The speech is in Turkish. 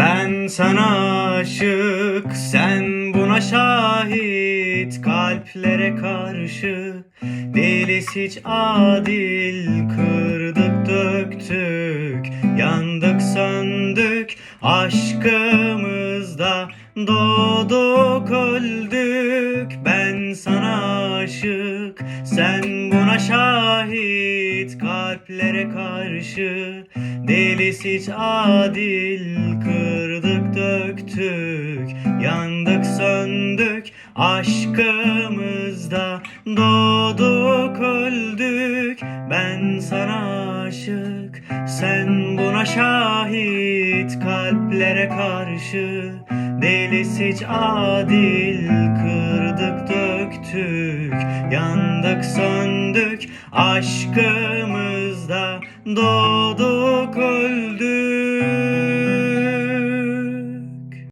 Ben sana aşık, sen buna şahit. Kalplere karşı değiliz hiç adil. Kırdık döktük, yandık söndük. Aşkımızda doğduk öldük. Ben sana aşık, sen buna şahit. Kalplere karşı değiliz hiç adil Kırdık döktük, yandık söndük Aşkımızda doğduk öldük. Ben sana aşık, sen buna şahit Kalplere karşı. Değiliz hiç adil Kırdık döktük, yandık söndük Aşkımızda Yozda doğduk öldük.